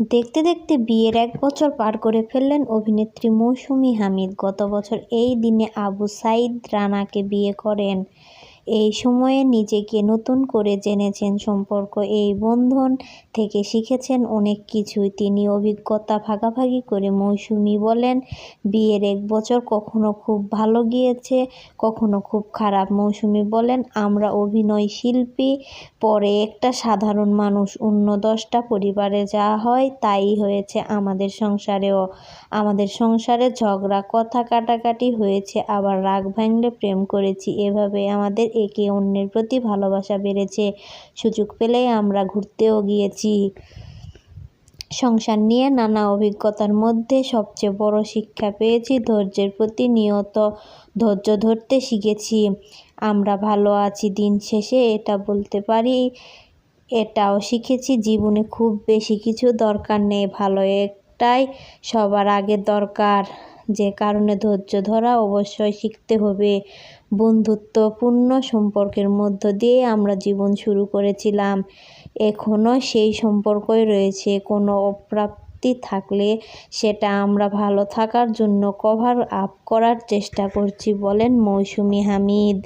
দেখতে দেখতে বিয়ের এক বছর পার করে ফেললেন অভিনেত্রী মৌসুমী হামিদ। গত বছর এই দিনে আবু সাইদ রানাকে বিয়ে করেন। এই সময়ে নিজেকে নতুন করে জেনেছেন সম্পর্ক। এই বন্ধন থেকে শিখেছেন অনেক কিছুই। তিনি অভিজ্ঞতা ভাগাভাগি করে মৌসুমি বলেন, বিয়ের এক বছর কখনো খুব ভালো গিয়েছে, কখনো খুব খারাপ। মৌসুমী বলেন, আমরা অভিনয় শিল্পী, পরে একটা সাধারণ মানুষ, অন্য দশটা পরিবারে যা হয় তাই হয়েছে আমাদের সংসারেও। আমাদের সংসারে ঝগড়া, কথা কাটাকাটি হয়েছে, আবার রাগ ভাঙলে প্রেম করেছি। এভাবে আমাদের একে অন্যের প্রতি ভালোবাসা বেড়েছে। সুযোগ পেলেই আমরা ঘুরতেও গিয়েছি। সংসার নিয়ে নানা অভিজ্ঞতার মধ্যে সবচেয়ে বড় শিক্ষা পেয়েছি, ধৈর্যের প্রতি নিয়ত, ধৈর্য ধরতে শিখেছি। আমরা ভালো আছি দিন শেষে, এটা বলতে পারি, এটাও শিখেছি, জীবনে খুব বেশি কিছু দরকার নেই, ভালো একটাই সবার আগে দরকার। যে কারণে ধৈর্য ধরা অবশ্যই শিখতে হবে। বন্ধুত্বপূর্ণ সম্পর্কের মধ্য দিয়ে আমরা জীবন শুরু করেছিলাম। এখনও সেই সম্পর্কই রয়েছে। কোনো অপ্রাপ্তি থাকলে সেটা আমরা ভালো থাকার জন্য কভার আপ করার চেষ্টা করছি বলেন মৌসুমি হামিদ।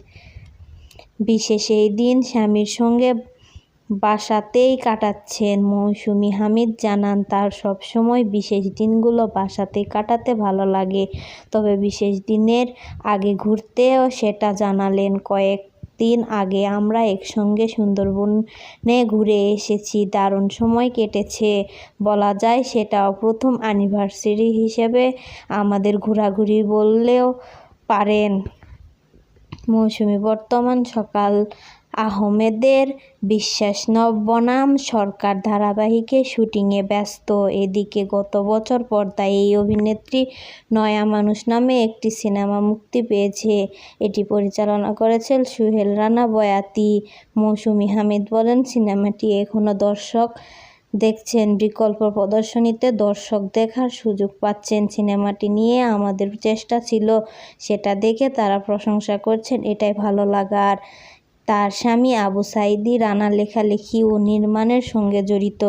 বিশেষ এই দিন স্বামীর সঙ্গে বাসাতেই কাটাচ্ছেন মৌসুমি হামিদ জানান, তার সবসময় বিশেষ দিনগুলো বাসাতে কাটাতে ভালো লাগে। তবে বিশেষ দিনের আগে ঘুরতেও সেটা জানালেন, কয়েক দিন আগে আমরা একসঙ্গে সুন্দরবনে ঘুরে এসেছি, দারুণ সময় কেটেছে। বলা যায় সেটাও প্রথম অ্যানিভার্সারি হিসেবে আমাদের ঘোরাঘুরি বললেও পারেন। মৌসুমি বর্তমান সকাল আহমেদের বিশ্বাস বনাম সরকার ধারাবাহিকে শুটিংয়ে ব্যস্ত। এদিকে গত বছর পর্দায় এই অভিনেত্রী নয়া মানুষ নামে একটি সিনেমা মুক্তি পেয়েছে। এটি পরিচালনা করেছেন সুহেল রানা বয়াতি। মৌসুমি হামিদ বলেন, সিনেমাটি এখনও দর্শক দেখছেন, বিকল্প প্রদর্শনীতে দর্শক দেখার সুযোগ পাচ্ছেন। সিনেমাটি নিয়ে আমাদের চেষ্টা ছিল, সেটা দেখে তারা প্রশংসা করছেন, এটাই ভালো লাগার। তার স্বামী আবু সাইদি রানা লেখালেখি ও নির্মাণের সঙ্গে জড়িত।